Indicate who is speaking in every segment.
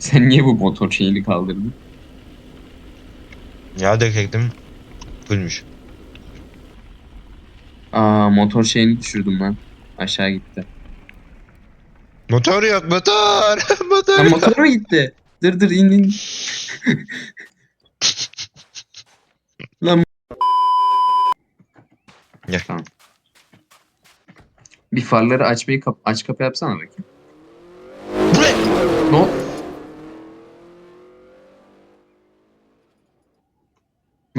Speaker 1: Sen niye bu motor şeyini kaldırdın?
Speaker 2: Ya dökektim. Fullmüş.
Speaker 1: Aa motor şeyini düşürdüm ben. Aşağı gitti.
Speaker 2: Motor yok motor. motor yok.
Speaker 1: motor mu gitti? Dır dır in in. Lan.
Speaker 2: Gel.
Speaker 1: Tamam. Bir farları açmayı kap aç kapı yapsana bakayım.
Speaker 2: Bu ne?
Speaker 1: Ne?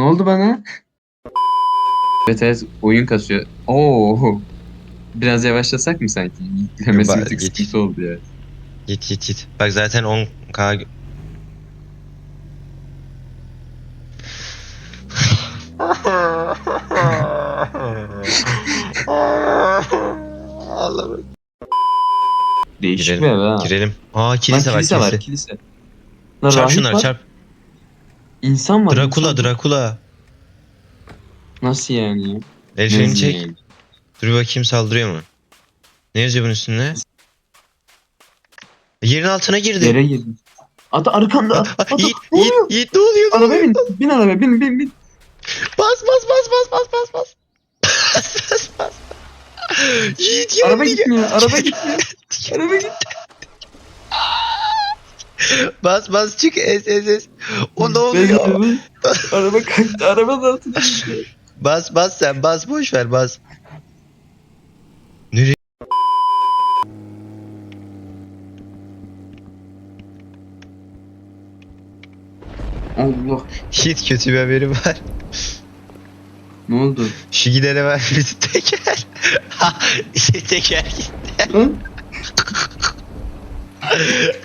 Speaker 1: Ne oldu bana? Evet evet oyun kasıyor. Oo. Biraz yavaşlasak mı sanki? Yüklemesi
Speaker 2: Ba-
Speaker 1: bir tık
Speaker 2: geç.
Speaker 1: sıkıntı oldu ya.
Speaker 2: Git git git. Bak zaten 10k Allah'ım.
Speaker 1: Değişik
Speaker 2: Girelim,
Speaker 1: bir ev ha.
Speaker 2: Girelim. Aa
Speaker 1: Lan
Speaker 2: kilise, var kilise.
Speaker 1: var kilise. Lan
Speaker 2: Çarp
Speaker 1: rahip
Speaker 2: şunları
Speaker 1: var,
Speaker 2: çarp.
Speaker 1: İnsan var.
Speaker 2: Drakula. Drakula.
Speaker 1: Nasıl yani ya?
Speaker 2: El freni
Speaker 1: Nasıl
Speaker 2: çek.
Speaker 1: yani?
Speaker 2: Dur bakayım saldırıyor mu? Ne yazıyor bunun üstünde? Yerin altına girdi.
Speaker 1: Yere girdim. Ata arkanda.
Speaker 2: Ah,
Speaker 1: Ata,
Speaker 2: Yiğit,
Speaker 1: ne
Speaker 2: Yiğit,
Speaker 1: oluyor?
Speaker 2: Yiğit ne oluyor?
Speaker 1: Arabaya bin. Bin arabaya bin bin bin.
Speaker 2: Bas bas bas bas bas bas bas. Bas bas bas. Yiğit
Speaker 1: Araba gitmiyor. Araba gitmiyor. Araba gitmiyor.
Speaker 2: Bas bas çık es es es. O ne oluyor?
Speaker 1: Araba kalktı. Araba da.
Speaker 2: Bas bas sen bas boş ver bas. Nereye?
Speaker 1: Allah.
Speaker 2: Yiğit kötü bir haberim var.
Speaker 1: Ne oldu?
Speaker 2: Şu gidene ver bir teker. Ha, teker gitti.
Speaker 1: Lan.